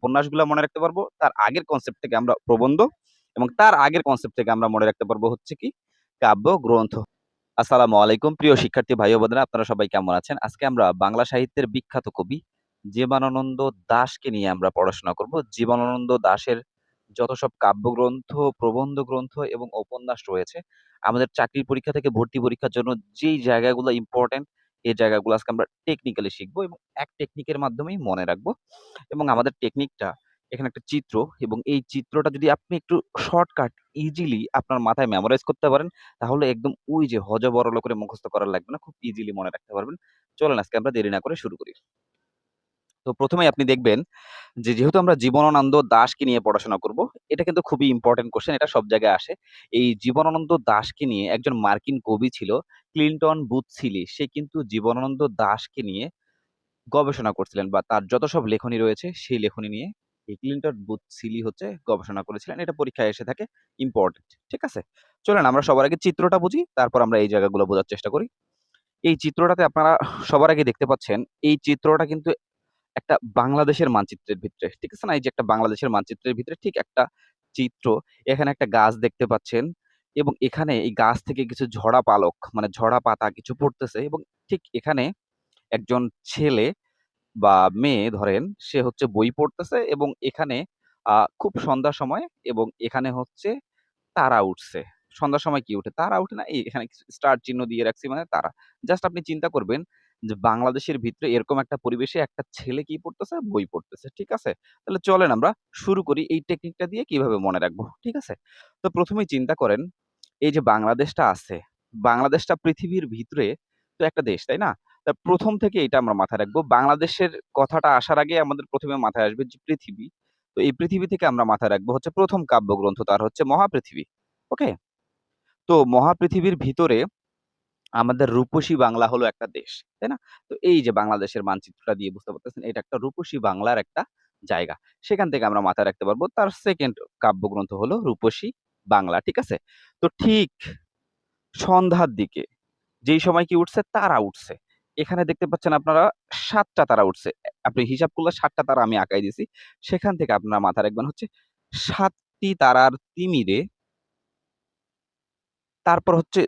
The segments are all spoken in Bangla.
উপন্যাসগুলা মনে রাখতে পারব। তার আগের কনসেপ্ট থেকে আমরা প্রবন্ধ এবং তার আগের কনসেপ্ট থেকে আমরা মনে রাখতে পারব হচ্ছে কি কাব্যগ্রন্থ। আসসালামু আলাইকুম প্রিয় শিক্ষার্থী ভাই বোনেরা আপনারা সবাই কেমন আছেন? আজকে আমরা বাংলা সাহিত্যের বিখ্যাত কবি জীবনানন্দ দাসকে নিয়ে আমরা পড়াশোনা করব। জীবনানন্দ দাশের যত সব কাব্যগ্রন্থ, প্রবন্ধ গ্রন্থ এবং উপন্যাস রয়েছে, আমাদের চাকরির পরীক্ষা থেকে ভর্তি পরীক্ষার জন্য যেই জায়গাগুলো ইম্পোর্টেন্ট, এই জায়গাগুলো আজকে আমরা টেকনিক্যালি শিখব এবং এক টেকনিকের মাধ্যমেই মনে রাখব এবং আমাদের টেকনিকটা এখানে একটা চিত্র এবং এই চিত্রটা যদি আপনি একটু শর্টকাট ইজিলি আপনার মাথায় মেমোরাইজ করতে পারেন, তাহলে একদম ওই যে হযবরল করে মুখস্থ করার লাগবে না। খুব ইজিলি মনে রাখতে পারবেন। চলেন আজকে আমরা দেরি না করে শুরু করি। তো ১ম এই আপনি দেখবেন যে যেহেতু আমরা জীবনানন্দ দাসকে নিয়ে পড়াশোনা করব, এটা কিন্তু খুবই ইম্পোর্টেন্ট কোয়েশ্চেন এটা সব জায়গায় আসে। এই জীবনানন্দ দাশকে নিয়ে একজন মার্কিন কবি ছিল ক্লিন্টন বুথ সিলি। সে কিন্তু জীবনানন্দ দাশকে নিয়ে গবেষণা করছিলেন বা তার যত সব লেখনী রয়েছে সেই লেখনী নিয়ে এই ক্লিন্টন বুথ সিলি হচ্ছে গবেষণা করেছিলেন। এটা পরীক্ষায় এসে থাকে ইম্পর্টেন্ট ঠিক আছে? চলেন আমরা সবার আগে চিত্রটা বুঝি, তারপর আমরা এই জায়গাগুলো বোঝার চেষ্টা করি। এই চিত্রটাতে আপনারা সবার আগে দেখতে পাচ্ছেন, এই চিত্রটা কিন্তু একটা বাংলাদেশের মানচিত্রের ভিতরে। ঠিক আছে না? এই যে একটা বাংলাদেশের মানচিত্রের ভিতরে ঠিক একটা চিত্র। এখানে একটা গাছ দেখতে পাচ্ছেন এবং এখানে এই গাছ থেকে কিছু ঝরা পালক মানে ঝরা পাতা কিছু পড়তেছে এবং ঠিক এখানে একজন ছেলে বা মেয়ে ধরেন সে হচ্ছে বই পড়তেছে এবং এখানে খুব সন্ধ্যার সময় এবং এখানে হচ্ছে তারা উঠছে। সন্ধ্যার সময় কি উঠে? তারা উঠে না, এখানে স্টার চিহ্ন দিয়ে রাখছি মানে তারা। জাস্ট আপনি চিন্তা করবেন যে বাংলাদেশের ভিতরে এরকম একটা পরিবেশে একটা ছেলে কি পড়তেছে? বই পড়তেছে। ঠিক আছে? তাহলে চলেন আমরা শুরু করি এই টেকনিকটা দিয়ে কীভাবে মনে রাখব। ঠিক আছে? তো ১ম এই চিন্তা করেন, এই যে বাংলাদেশটা আছে, বাংলাদেশটা পৃথিবীর ভিতরে তো একটা দেশ, তাই না? তা প্রথম থেকে এটা আমরা মাথায় রাখব। বাংলাদেশের কথাটা আসার আগে আমাদের প্রথমে মাথায় আসবে যে পৃথিবী। তো এই পৃথিবী থেকে আমরা মাথায় রাখব হচ্ছে প্রথম কাব্যগ্রন্থ তার হচ্ছে মহাপৃথিবী। ওকে? তো মহাপৃথিবীর ভিতরে আমাদের রূপসী বাংলা হলো একটা দেশ। তাই না? তো এই যে বাংলাদেশের মানচিত্রটা দিয়ে বুঝতে পারতেছেন, এটা একটা রূপসী বাংলার একটা জায়গা। সেখান থেকে আমরা মাথায় রাখতে পারব। তার 2nd কাব্যগ্রন্থ হলো রূপসী বাংলা। ঠিক আছে? তো ঠিক সন্ধ্যার দিকে যেই সময় কি উঠছে? তারা উঠছে। এখানে দেখতে পাচ্ছেন আপনারা সাতটা তারা উঠছে। আপনি হিসাব করলে সাতটা তারা আমি আঁকাই দিছি। সেখান থেকে আপনারা মাথায় রাখবেন হচ্ছে সাতটি তারার তিমিরে, তারপর হচ্ছে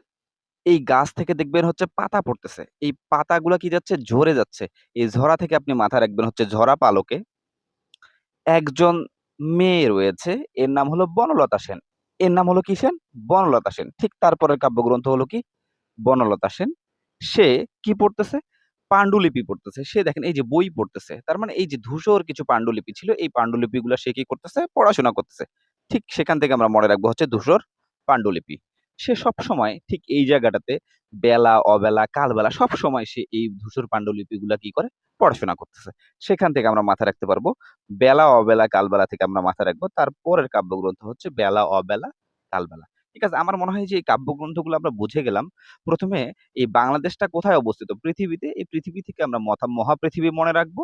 এই গাছ থেকে দেখবেন হচ্ছে পাতা পড়তেছে। এই পাতাগুলা কি যাচ্ছে? ঝরে যাচ্ছে। এই ঝরা থেকে আপনি মাথায় রাখবেন হচ্ছে ঝরা পালকে একজন মেয়ে রয়েছে। এর নাম হলো বনলতা সেন। এর নাম হলো কি সেন? বনলতা সেন। ঠিক তারপরের কাব্যগ্রন্থ হলো কি? বনলতা সেন। সে কি পড়তেছে? পাণ্ডুলিপি পড়তেছে। সে দেখেন এই যে বই পড়তেছে। তার মানে এই যে ধূসর কিছু পাণ্ডুলিপি ছিল, এই পান্ডুলিপিগুলা সে কি করতেছে? পড়াশোনা করতেছে। ঠিক সেখান থেকে আমরা মনে রাখব হচ্ছে ধূসর পান্ডুলিপি। সে সবসময় ঠিক এই জায়গাটাতে বেলা, অবেলা, কালবেলা সবসময় সে এই ধূসর পান্ডুলিপিগুলা কি করে? পড়াশোনা করতেছে। সেখান থেকে আমরা মাথায় রাখতে পারব বেলা, অবেলা, কালবেলা থেকে আমরা মাথায় রাখব। তার পরের কাব্যগ্রন্থ হচ্ছে বেলা, অবেলা, কালবেলা। ঠিক আছে? আমার মনে হয় যে এই কাব্যগ্রন্থগুলো আমরা বুঝে গেলাম। প্রথমে এই বাংলাদেশটা কোথায় অবস্থিত? পৃথিবীতে। এই পৃথিবী থেকে আমরা মথা মহাপৃথিবী মনে রাখব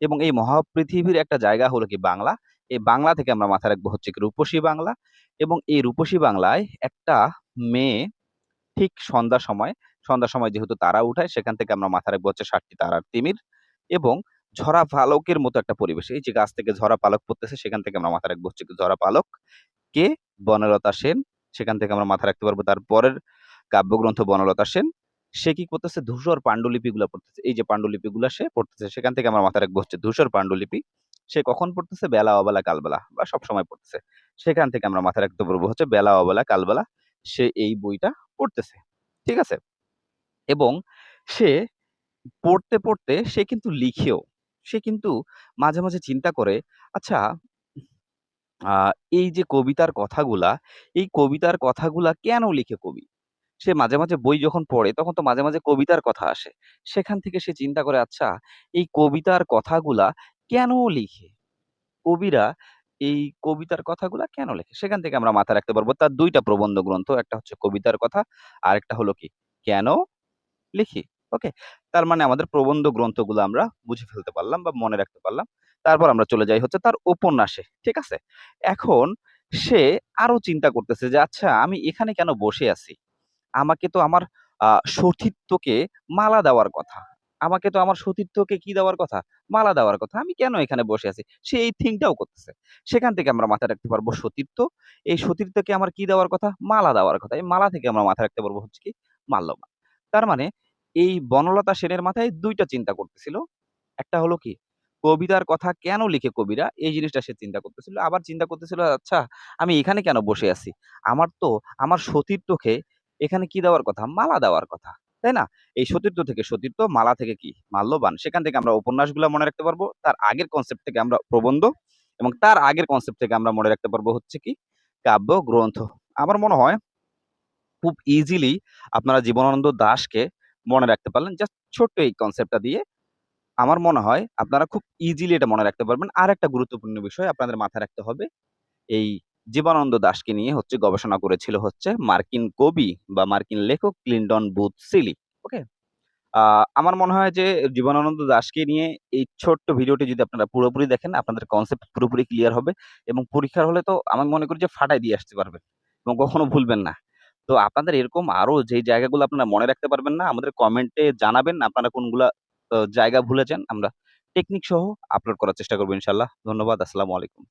এবং এই মহাপৃথিবীর একটা জায়গা হলো কি বাংলা। এই বাংলা থেকে আমরা মাথায় রাখব হচ্ছে কি রূপসী বাংলা এবং এই রূপসী বাংলায় একটা মেয়ে ঠিক সন্ধ্যার সময়, সন্ধ্যার সময় যেহেতু তারা উঠায় সেখান থেকে আমরা মাথায় রাখব হচ্ছে ৭ টি তারার তিমির এবং ঝরা পালকের মতো একটা পরিবেশ। এই যে গাছ থেকে ঝরা পালক পড়তেছে সেখান থেকে আমরা মাথায় রাখব হচ্ছে ঝরা পালক। কে? বনলতা সেন। সেখান থেকে আমরা মাথায় রাখতে পারব তার পরের কাব্যগ্রন্থ বনলতা সেন। সে কি করতেছে? ধূসর পান্ডুলিপিগুলা পড়তেছে। এই যে পান্ডুলিপিগুলা সে পড়তেছে। সেখান থেকে আমরা মাথায় রাখব হচ্ছে ধূসর পাণ্ডুলিপি সে কখন পড়তেছে? বেলা, অবেলা, কালবেলা বা সবসময় পড়তেছে। সেখান থেকে আমরা মাথায় রাখতে পারব হচ্ছে বেলা, অবেলা, কালবেলা সে এই বইটা পড়তেছে। ঠিক আছে? এবং সে পড়তে, পড়তে সে কিন্তু লিখেও। সে কিন্তু মাঝে, মাঝে চিন্তা করে আচ্ছা এই যে কবিতার কথাগুলা, এই কবিতার কথাগুলা কেন লিখে কবি? সে মাঝে, মাঝে বই যখন পড়ে তখন তো মাঝে, মাঝে কবিতার কথা আসে। সেখান থেকে সে চিন্তা করে আচ্ছা এই কবিতার কথাগুলা কেন লিখে? কবিরা এই কবিতার কথাগুলা কেন লেখে? সেখান থেকে আমরা মাথায় রাখতে পারব তার দুইটা প্রবন্ধ গ্রন্থ। একটা হচ্ছে কবিতার কথা, আর একটা হলো কি? কেন লিখি? ওকে? তার মানে আমাদের প্রবন্ধ গ্রন্থগুলো আমরা বুঝে ফেলতে পারলাম বা মনে রাখতে পারলাম। তারপর আমরা চলে যাই হচ্ছে তার উপন্যাসে। ঠিক আছে? এখন সে আরও চিন্তা করতেছে যে আচ্ছা আমি এখানে কেন বসে আছি? আমাকে তো আমার সতীত্বকে মালা দেওয়ার কথা। আমাকে তো আমার সতীর্থকে কি দেওয়ার কথা? মালা দেওয়ার কথা। আমি কেন এখানে বসে আছি? সে এই থিংকটাও করতেছে। সেখান থেকে আমরা মাথায় রাখতে পারব সতীর্থ। এই সতীর্থকে আমার কি দেওয়ার কথা? মালা দেওয়ার কথা। এই মালা থেকে আমরা মাথায় রাখতে পারব হচ্ছে কি? মাল্যবান। তার মানে এই বনলতা সেনের মাথায় দুইটা চিন্তা করতেছিল। একটা হলো কি? কবিতার কথা কেন লিখে কবিরা? এই জিনিসটা সে চিন্তা করতেছিল। আবার চিন্তা করতেছিল, আচ্ছা আমি এখানে কেন বসে আছি? আমার তো আমার সতীর্থকে এখানে কি দেওয়ার কথা? মালা দেওয়ার কথা। তাই না? এই সতীর্থ থেকে সতীর্থ, মালা থেকে কি? মাল্যবান। সেখান থেকে আমরা উপন্যাসগুলা মনে রাখতে পারব। তার আগের কনসেপ্ট থেকে আমরা প্রবন্ধ এবং তার আগের কনসেপ্ট থেকে আমরা মনে রাখতে পারব হচ্ছে কি? কাব্য গ্রন্থ। আমার মনে হয় খুব ইজিলি আপনারা জীবনানন্দ দাশকে মনে রাখতে পারলেন। জাস্ট ছোট্ট এই কনসেপ্টটা দিয়ে। আমার মনে হয় আপনারা খুব ইজিলি এটা মনে রাখতে পারবেন। আর একটা গুরুত্বপূর্ণ বিষয় আপনাদের মাথায় রাখতে হবে। এই জীবনানন্দ দাশকে নিয়ে হচ্ছে গবেষণা করেছিল হচ্ছে মার্কিন কবি বা মার্কিন লেখক ক্লিনটন বুথ সিলি। আমার মনে হয় যে জীবনানন্দ দাশকে নিয়ে এই ছোট্ট ভিডিওটি যদি আপনারা পুরোপুরি দেখেন, আপনাদের কনসেপ্ট পুরোপুরি ক্লিয়ার হবে এবং পরীক্ষার হলে তো আমি মনে করি যে ফাটাই দিয়ে আসতে পারবেন এবং কখনো ভুলবেন না। তো আপনাদের এরকম আরও যেই জায়গাগুলো আপনারা মনে রাখতে পারবেন না, আমাদের কমেন্টে জানাবেন আপনারা কোনগুলা জায়গা ভুলেছেন। আমরা টেকনিক সহ আপলোড করার চেষ্টা করব ইনশাল্লাহ ধন্যবাদ। আসসালামু আলাইকুম।